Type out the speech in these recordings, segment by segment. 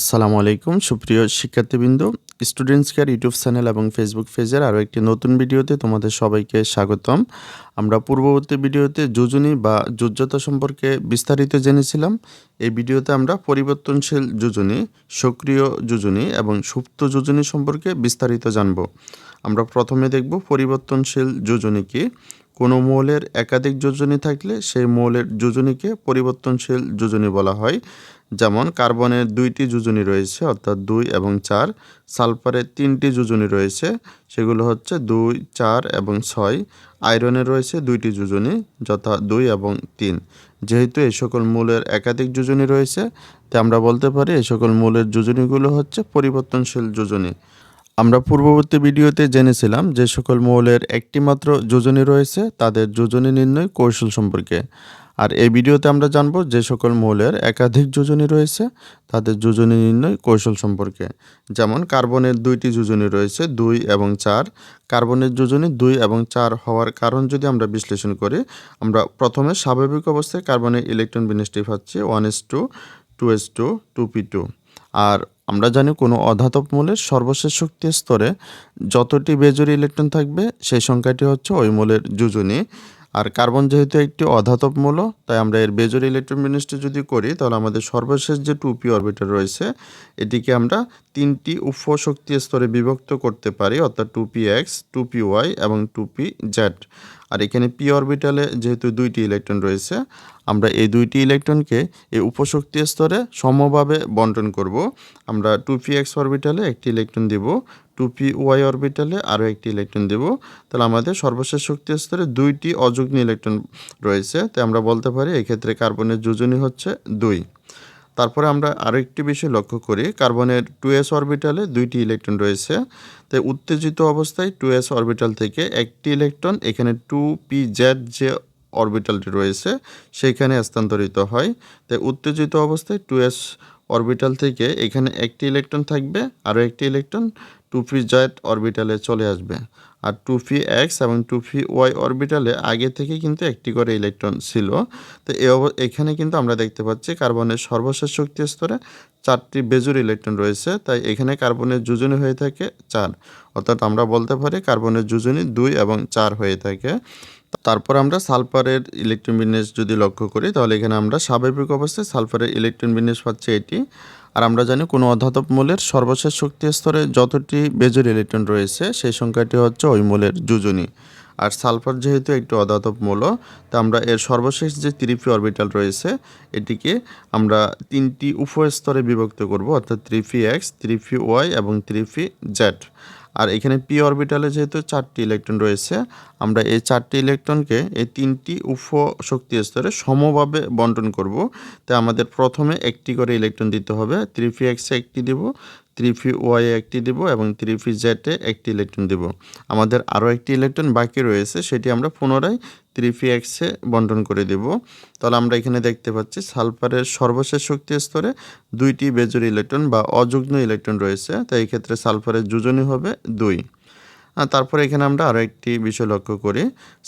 আসসালামু আলাইকুম, সুপ্রিয় শিক্ষার্থীবৃন্দ স্টুডেন্টস কেয়ার ইউটিউব চ্যানেল এবং ফেসবুক পেজের আরও একটি নতুন ভিডিওতে তোমাদের সবাইকে স্বাগতম। আমরা পূর্ববর্তী ভিডিওতে যোজনী বা যোজ্যতা সম্পর্কে বিস্তারিত জেনেছিলাম। এই ভিডিওতে আমরা পরিবর্তনশীল যোজনী, সক্রিয় যোজনী এবং সুপ্ত যোজনী সম্পর্কে বিস্তারিত জানব। আমরা প্রথমে দেখব পরিবর্তনশীল যোজনী কি। কোনো মৌলের একাধিক যোজনী থাকলে সেই মৌলের যোজনীকে পরিবর্তনশীল যোজনী বলা হয়। যেমন কার্বনের দুইটি যোজনী রয়েছে, অর্থাৎ দুই এবং চার। সালফারের তিনটি যোজনী রয়েছে, সেগুলো হচ্ছে দুই, চার এবং ছয়। আয়রনের রয়েছে দুইটি যোজনী, যথা দুই এবং তিন। যেহেতু এই সকল মূলের একাধিক যোজনী রয়েছে, তাই আমরা বলতে পারি এই সকল মূলের যোজনীগুলো হচ্ছে পরিবর্তনশীল যোজনী। আমরা পূর্ববর্তী ভিডিওতে জেনেছিলাম যে সকল মৌলের একটি মাত্র যোজনী রয়েছে, তাদের যোজনী নির্ণয় কৌশল সম্পর্কে। আর এই ভিডিওতে আমরা জানব যে সকল মৌলের একাধিক যোজনী রয়েছে, তাদের যোজনী নির্ণয় কৌশল সম্পর্কে। যেমন কার্বনের দুইটি যোজনী রয়েছে, দুই এবং চার। কার্বনের যোজনী দুই এবং চার হওয়ার কারণ যদি আমরা বিশ্লেষণ করি, আমরা প্রথমে স্বাভাবিক অবস্থায় কার্বনের ইলেকট্রন বিন্যাসটি পাচ্ছি one S two two S two two P two. আর আমরা জানি কোনো অধাতব মূলের সর্বশেষ শক্তি স্তরে যতটি বেজোরি ইলেকট্রন থাকবে, সেই সংখ্যাটি হচ্ছে ওই মূলের যোজনী। আর কার্বন যেহেতু একটি অধাতব মূল, তাই আমরা এর বেজোর ইলেকট্রন বিন্যাসটি যদি করি, তাহলে আমাদের সর্বশেষ যে টু পি অরবিটাল রয়েছে, এটিকে আমরা তিনটি উপ শক্তি স্তরে বিভক্ত করতে পারি, অর্থাৎ two P X, two P Y এবং টু পি জেড। আর এখানে পি অরবিটালে যেহেতু দুইটি ইলেকট্রন রয়েছে, আমরা এই দুইটি ইলেকট্রনকে এই উপশক্তি স্তরে সমভাবে বন্টন করব। আমরা টু পি এক্স অরবিটালে একটি ইলেকট্রন দিব টু পি ওয়াই অরবিটালে আরও একটি ইলেকট্রন দেব। তাহলে আমাদের সর্বশেষ শক্তি স্তরে দুইটি অযুগ্ন ইলেকট্রন রয়েছে। তাই আমরা বলতে পারি এক্ষেত্রে কার্বনের যোজনী হচ্ছে দুই। তারপরে আমরা আরও একটি বিষয় লক্ষ্য করি, কার্বনের টু এস অরবিটালে দুইটি ইলেকট্রন রয়েছে। তাই উত্তেজিত অবস্থায় টু এস অরবিটাল থেকে একটি ইলেকট্রন এখানে টু পি জেড যে অরবিটালটি রয়েছে সেইখানে স্থানান্তরিত হয়। তাই উত্তেজিত অবস্থায় টু এস অরবিটাল থেকে এখানে একটি ইলেকট্রন থাকবে আরও একটি ইলেকট্রন টু পি জেড অরবিটালে চলে আসবে। আর টু পি এক্স এবং টু পি ওয়াই অরবিটালে আগে থেকে কিন্তু একটি করে ইলেকট্রন ছিল। তো এখানে কিন্তু আমরা দেখতে পাচ্ছি কার্বনের সর্বশেষ শক্তি স্তরে চারটি বেজুর ইলেকট্রন রয়েছে, তাই এখানে কার্বনের যোজনী হয়ে থাকে চার। অর্থাৎ আমরা বলতে পারি কার্বনের যোজনী দুই এবং চার হয়ে থাকে। তারপর আমরা সালফারের ইলেকট্রন বিন্যাস যদি লক্ষ্য করি, তাহলে এখানে আমরা স্বাভাবিক অবস্থায় সালফারের ইলেকট্রন বিন্যাস পাচ্ছি এটি। আর আমরা জানি কোনো অধাতব মূলের সর্বশেষ শক্তি স্তরে যতটি বেজর ইলেকট্রন রয়েছে, সেই সংখ্যাটি হচ্ছে ওই মূলের যোজনী। আর সালফার যেহেতু একটি অধাতব মূল, তা আমরা এর সর্বশেষ যে ত্রিপি অরবিটাল রয়েছে, এটিকে আমরা তিনটি উপ স্তরে বিভক্ত করব, অর্থাৎ ত্রিপি এক্স, ত্রিপি ওয়াই এবং ত্রিপি জেড। আর এখানে পি অরবিটালে যেহেতু চারটি ইলেকট্রন রয়েছে, আমরা এই চারটি ইলেকট্রনকে এই তিনটি উপ শক্তি স্তরে সমভাবে বন্টন করব। তাই আমাদের প্রথমে একটি করে ইলেকট্রন দিতে হবে ত্রিফি এক্সে একটি দেব ত্রিফি ওয়াই একটি দেব এবং থ্রি ফি জেটে একটি ইলেকট্রন দেব। আমাদের আরও একটি ইলেকট্রন বাকি রয়েছে, সেটি আমরা পুনরায় থ্রি ফি এক্সে বন্টন করে দেব। তাহলে আমরা এখানে দেখতে পাচ্ছি সালফারের সর্বশেষ শক্তি স্তরে দুইটি বেজুর ইলেকট্রন বা অযুগ্ন ইলেকট্রন রয়েছে। তাই এক্ষেত্রে ক্ষেত্রে সালফারের যোজনী হবে দুই। তারপরে এখানে আমরা আরও একটি বিষয় লক্ষ্য করি।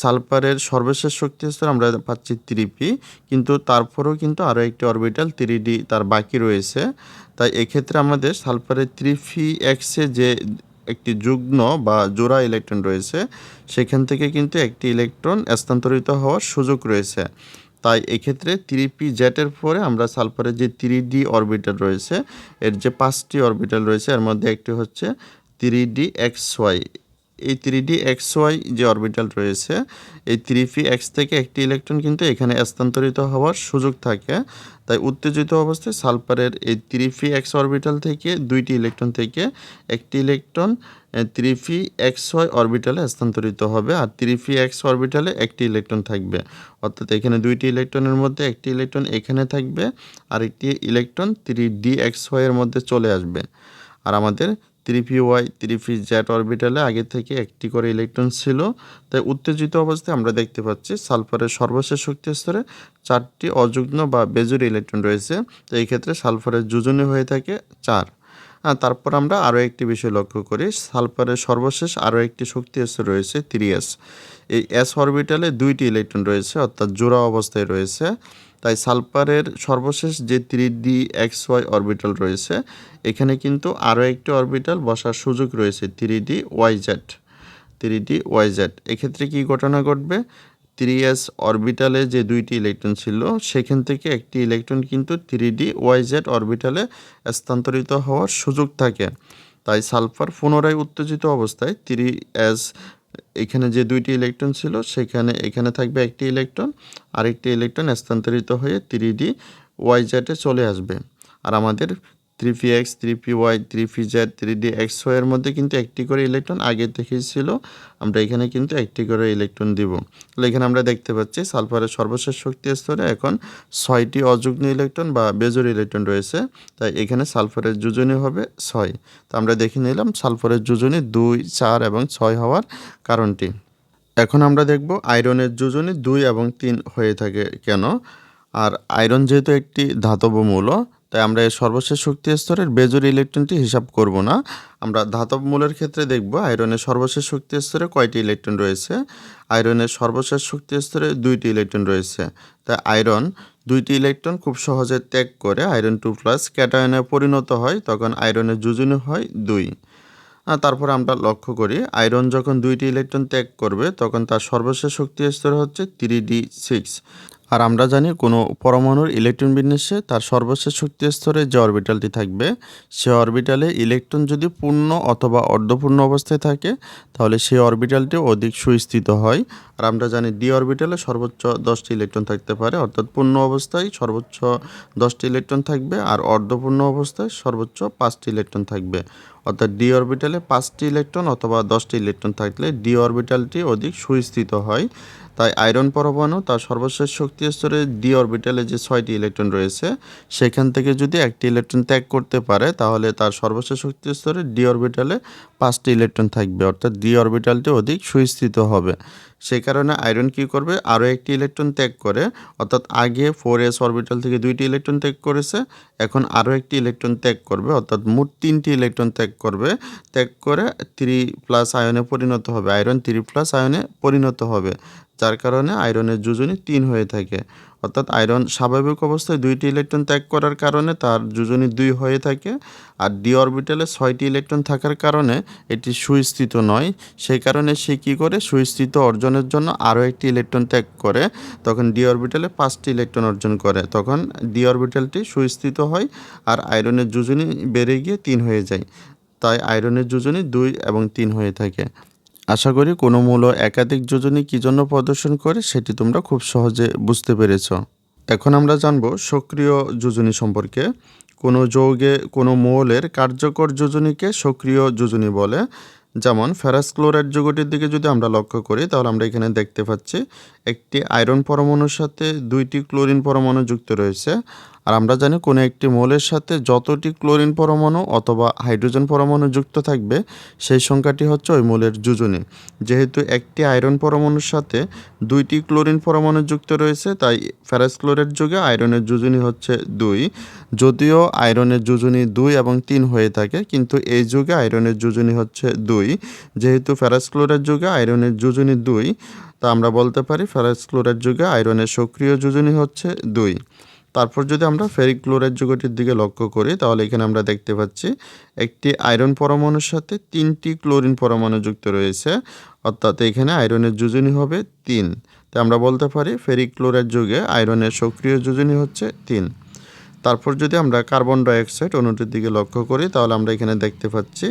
সালফারের সর্বশেষ শক্তি স্তর আমরা পাচ্ছি ত্রিপি, কিন্তু তারপরেও কিন্তু আরও একটি অরবিটাল থ্রি তার বাকি রয়েছে। তাই এক্ষেত্রে আমাদের সালফারের ত্রিফি এক্সে যে একটি যুগ্ন বা জোড়া ইলেকট্রন রয়েছে, সেখান থেকে কিন্তু একটি ইলেকট্রন স্থানান্তরিত হওয়ার সুযোগ রয়েছে। তাই এক্ষেত্রে থ্রি পি জেটের পরে আমরা সালফারের যে থ্রি ডি অরবিটাল রয়েছে, এর যে পাঁচটি অরবিটাল রয়েছে, এর মধ্যে একটি হচ্ছে থ্রি ডি এক্স ওয়াই এই থ্রি ডি এক্স ওয়াই যে অরবিটাল রয়েছে, এই থ্রি পি এক্স থেকে একটি ইলেকট্রন কিন্তু এখানে স্থানান্তরিত হওয়ার সুযোগ থাকে। তাই উত্তেজিত অবস্থায় সালফারের এই থ্রি পি এক্স অরবিটাল থেকে দুইটি ইলেকট্রন থেকে একটি electron three P X Y অরবিটালে স্থানান্তরিত হবে আর থ্রি পি এক্স অরবিটালে একটি ইলেকট্রন থাকবে। অর্থাৎ এখানে দুইটি ইলেকট্রনের মধ্যে একটি ইলেকট্রন এখানে থাকবে আর একটি ইলেকট্রন থ্রি ডি এক্স ওয়াইয়ের মধ্যে চলে আসবে। আর আমাদের ত্রিপি ওয়াই ত্রিপি জ্যাট অরবিটালে আগে থেকে একটি করে ইলেকট্রন ছিল। তাই উত্তেজিত অবস্থায় আমরা দেখতে পাচ্ছি সালফারের সর্বশেষ শক্তি স্তরে চারটি অযুগ্ন বা বেজুরি ইলেকট্রন রয়েছে। তো এই ক্ষেত্রে সালফারের যোজনী হয়ে থাকে চার। তারপর আমরা আরও একটি বিষয় লক্ষ্য করি। সালফারের সর্বশেষ আরও একটি শক্তি স্তর রয়েছে থ্রি এস। এই এস অরবিটালে দুইটি ইলেকট্রন রয়েছে, অর্থাৎ জোড়া অবস্থায় রয়েছে। তাই সালফারের সর্বশেষ যে three D X Y orbital রয়েছে, এখানে কিন্তু আরও একটি অরবিটাল বসার সুযোগ রয়েছে three D Y Z three D Y Z এক্ষেত্রে কী ঘটনা ঘটবে? থ্রি এস অরবিটালে যে দুইটি ইলেকট্রন ছিল, সেখান থেকে একটি ইলেকট্রন কিন্তু থ্রি ডি ওয়াই জেড অরবিটালে স্থানান্তরিত হওয়ার সুযোগ থাকে। তাই সালফার পুনরায় উত্তেজিত অবস্থায় থ্রি এস এখানে যে দুইটি ইলেকট্রন ছিল, সেখানে, এখানে থাকবে একটি ইলেকট্রন আরেকটি ইলেকট্রন স্থানান্তরিত হয়ে থ্রি ডি ওয়াই জেটে চলে আসবে। আর আমাদের three P X three P Y three P Z three D X ওয়াইয়ের মধ্যে কিন্তু একটি করে ইলেকট্রন আগে থেকেই ছিল। আমরা এখানে কিন্তু একটি করে ইলেকট্রন দিব। তাহলে এখানে আমরা দেখতে পাচ্ছি সালফারের সর্বশেষ শক্তি স্তরে এখন ছয়টি অযুগ্ন ইলেকট্রন বা বেজোর ইলেকট্রন রয়েছে। তাই এখানে সালফারের যোজনী হবে ছয়। তো আমরা দেখে নিলাম সালফারের যোজনী দুই, চার এবং ছয় হওয়ার কারণটি। এখন আমরা দেখব আয়রনের যোজনী দুই এবং তিন হয়ে থাকে কেন। আর আয়রন যেহেতু একটি ধাতব মূল তাই আমরা এর সর্বশেষ শক্তি স্তরের বেজোর ইলেকট্রনটি হিসাব করব না। আমরা ধাতব মূলের ক্ষেত্রে দেখব আয়রনের সর্বশেষ শক্তি স্তরে কয়টি ইলেকট্রন রয়েছে। আয়রনের সর্বশেষ শক্তি স্তরে দুইটি ইলেকট্রন রয়েছে। তাই আয়রন দুইটি ইলেকট্রন খুব সহজে ত্যাগ করে আয়রন টু প্লাস ক্যাটায়নে পরিণত হয়, তখন আয়রনের যোজনী হয় দুই। তারপর আমরা লক্ষ্য করি, আয়রন যখন দুইটি ইলেকট্রন ত্যাগ করবে, তখন তার সর্বশেষ শক্তি স্তর হচ্ছে থ্রি ডি সিক্স আর আমরা জানি কোনো পরমাণুর ইলেকট্রন বিন্যাসে তার সর্বশেষ শক্তি স্তরে যে অরবিটালটি থাকবে, সে অরবিটালে ইলেকট্রন যদি পূর্ণ অথবা অর্ধপূর্ণ অবস্থায় থাকে, তাহলে সেই অরবিটালটি অধিক সুস্থিত হয়। আর আমরা জানি ডি অরবিটালে সর্বোচ্চ দশটি ইলেকট্রন থাকতে পারে, অর্থাৎ পূর্ণ অবস্থায় সর্বোচ্চ দশটি ইলেকট্রন থাকবে আর অর্ধপূর্ণ অবস্থায় সর্বোচ্চ পাঁচটি ইলেকট্রন থাকবে। অর্থাৎ ডি অরবিটালে পাঁচটি ইলেকট্রন অথবা দশটি ইলেকট্রন থাকলে ডি অরবিটালটি অধিক সুস্থিত হয়। তাই আয়রন পরমাণু তার সর্বশেষ শক্তি স্তরে ডি অরবিটালে যে ছয়টি ইলেকট্রন রয়েছে, সেখান থেকে যদি একটি ইলেকট্রন ত্যাগ করতে পারে, তাহলে তার সর্বশেষ শক্তি স্তরে ডি অরবিটালে পাঁচটি ইলেকট্রন থাকবে, অর্থাৎ ডি অরবিটালটি অধিক সুস্থিত হবে। সেই কারণে আয়রন কী করবে? আরও একটি ইলেকট্রন ত্যাগ করে, অর্থাৎ আগে ফোর এস অরবিটাল থেকে দুইটি ইলেকট্রন ত্যাগ করেছে, এখন আরও একটি ইলেকট্রন ত্যাগ করবে, অর্থাৎ মোট তিনটি ইলেকট্রন ত্যাগ করবে। ত্যাগ করে থ্রি প্লাস আয়নে পরিণত হবে। আয়রন থ্রি প্লাস আয়নে পরিণত হবে, যার কারণে আয়রনের যোজনী তিন হয়ে থাকে। অর্থাৎ আয়রন স্বাভাবিক অবস্থায় দুইটি ইলেকট্রন ত্যাগ করার কারণে তার যোজনী দুই হয়ে থাকে আর ডি অরবিটালে ছয়টি ইলেকট্রন থাকার কারণে এটি সুস্থিত নয়। সেই কারণে সে কী করে? সুস্থিত অর্জনের জন্য আরও একটি ইলেকট্রন ত্যাগ করে। তখন ডি অরবিটালে পাঁচটি ইলেকট্রন অর্জন করে। তখন ডি অরবিটালটি সুস্থিত হয় আর আয়রনের যোজনী বেড়ে গিয়ে তিন হয়ে যায়। তাই আয়রনের যোজনী দুই এবং তিন হয়ে থাকে। আশা করি কোনো মূল একাধিক যোজনী কী জন্য প্রদর্শন করে সেটি তোমরা খুব সহজে বুঝতে পেরেছ। এখন আমরা জানব সক্রিয় যোজনী সম্পর্কে। কোনো যৌগে, কোনো মৌলের কার্যকর যোজনীকে সক্রিয় যোজনী বলে। যেমন ফেরাস ক্লোরাইড যৌগটির দিকে যদি আমরা লক্ষ্য করি, তাহলে আমরা এখানে দেখতে পাচ্ছি একটি আয়রন পরমাণুর সাথে দুইটি ক্লোরিন পরমাণু যুক্ত রয়েছে। আর আমরা জানি কোনো একটি মৌলের সাথে যতটি ক্লোরিন পরমাণু অথবা হাইড্রোজেন পরমাণু যুক্ত থাকবে, সেই সংখ্যাটি হচ্ছে ওই মৌলের যোজনী। যেহেতু একটি আয়রন পরমাণুর সাথে দুইটি ক্লোরিন পরমাণু যুক্ত রয়েছে, তাই ফেরাস ক্লোরাইড যুগে আয়রনের যোজনী হচ্ছে দুই। যদিও আয়রনের যোজনী দুই এবং তিন হয়ে থাকে, কিন্তু এই যুগে আয়রনের যোজনী হচ্ছে দুই। যেহেতু ফেরাস ক্লোরাইড যুগে আয়রনের যোজনী দুই, তা আমরা বলতে পারি ফেরাস ক্লোরাইড যুগে আয়রনের সক্রিয় যোজনী হচ্ছে দুই। তারপর যদি আমরা ফেরিক ক্লোরাইড যুগটির দিকে লক্ষ্য করি, তাহলে এখানে আমরা দেখতে পাচ্ছি একটি আয়রন পরমাণুর সাথে তিনটি ক্লোরিন পরমাণু যুক্ত রয়েছে, অর্থাৎ এখানে আয়রনের যোজনী হবে তিন। তাই আমরা বলতে পারি ফেরিক ক্লোরাইড যুগে আয়রনের সক্রিয় যোজনী হচ্ছে তিন। তারপর যদি আমরা কার্বন ডাইঅক্সাইড অণুটির দিকে লক্ষ্য করি, তাহলে আমরা এখানে দেখতে পাচ্ছি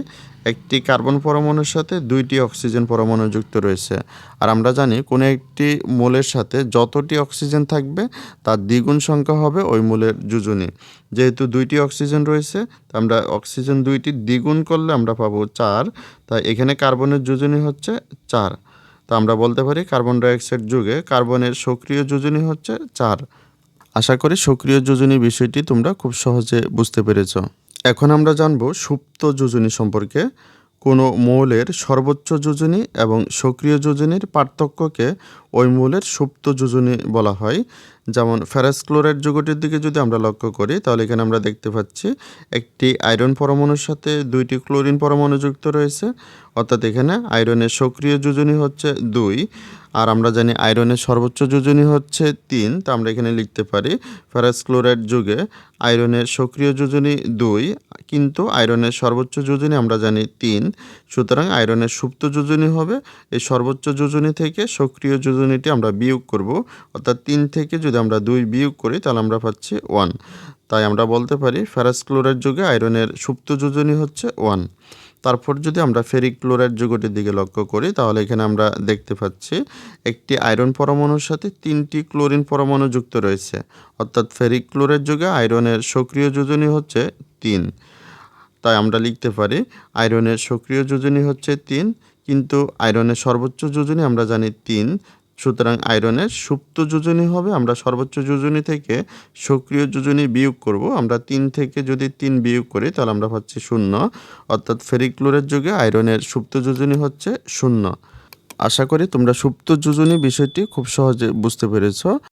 একটি কার্বন পরমাণুর সাথে দুইটি অক্সিজেন পরমাণু যুক্ত রয়েছে। আর আমরা জানি কোনো একটি মূলের সাথে যতটি অক্সিজেন থাকবে, তার দ্বিগুণ সংখ্যা হবে ওই মূলের যোজনী। যেহেতু দুইটি অক্সিজেন রয়েছে আমরা অক্সিজেন দুইটি দ্বিগুণ করলে আমরা পাবো চার, তাই এখানে কার্বনের যোজনী হচ্ছে চার। তা আমরা বলতে পারি কার্বন ডাইঅক্সাইড যুগে কার্বনের সক্রিয় যোজনী হচ্ছে চার। আশা করি সক্রিয় যোজনী বিষয়টি তোমরা খুব সহজে বুঝতে পেরেছ। এখন আমরা জানব সুপ্ত যোজনী সম্পর্কে। কোনো মৌলের সর্বোচ্চ যোজনী এবং সক্রিয় যোজনীর পার্থক্যকে ওই মৌলের সুপ্ত যোজনী বলা হয়। যেমন ফেরাস ক্লোরাইড যৌগটির দিকে যদি আমরা লক্ষ্য করি, তাহলে এখানে আমরা দেখতে পাচ্ছি একটি আয়রন পরমাণুর সাথে দুইটি ক্লোরিন পরমাণু যুক্ত রয়েছে। অর্থাৎ এখানে আয়রনের সক্রিয় যোজনী হচ্ছে দুই, আর আমরা জানি আয়রনের সর্বোচ্চ যোজনী হচ্ছে তিন। তা আমরা এখানে লিখতে পারি, ফেরাস ক্লোরাইড যুগে আয়রনের সক্রিয় যোজনী দুই, কিন্তু আয়রনের সর্বোচ্চ যোজনী আমরা জানি তিন। সুতরাং আয়রনের সুপ্ত যোজনী হবে, এই সর্বোচ্চ যোজনী থেকে সক্রিয় যোজনীটি আমরা বিয়োগ করব। অর্থাৎ তিন থেকে যদি আমরা দুই বিয়োগ করি, তাহলে আমরা পাচ্ছি ওয়ান তাই আমরা বলতে পারি ফেরাস ক্লোরাইড যুগে আয়রনের সুপ্ত যোজনী হচ্ছে ওয়ান তারপর যদি আমরা ফেরিক ক্লোরাইড যৌগটির দিকে লক্ষ্য করি, তাহলে এখানে আমরা দেখতে পাচ্ছি একটি আয়রন পরমাণুর সাথে তিনটি ক্লোরিন পরমাণু যুক্ত রয়েছে। অর্থাৎ ফেরিক ক্লোরাইড যুগে আয়রনের সক্রিয় যোজনী হচ্ছে তিন। তাই আমরা লিখতে পারি আয়রনের সক্রিয় যোজনী হচ্ছে তিন, কিন্তু আয়রনের সর্বোচ্চ যোজনী আমরা জানি তিন। সুতরাং আয়রনের সুপ্ত যোজনী হবে, আমরা সর্বোচ্চ যোজনী থেকে সক্রিয় যোজনী বিয়োগ করব, আমরা তিন থেকে যদি তিন বিয়োগ করি, তাহলে আমরা পাচ্ছি শূন্য। অর্থাৎ ফেরিক্লোরের যুগে আয়রনের সুপ্ত যোজনী হচ্ছে শূন্য। আশা করি তোমরা সুপ্ত যোজনী বিষয়টি খুব সহজে বুঝতে পেরেছ।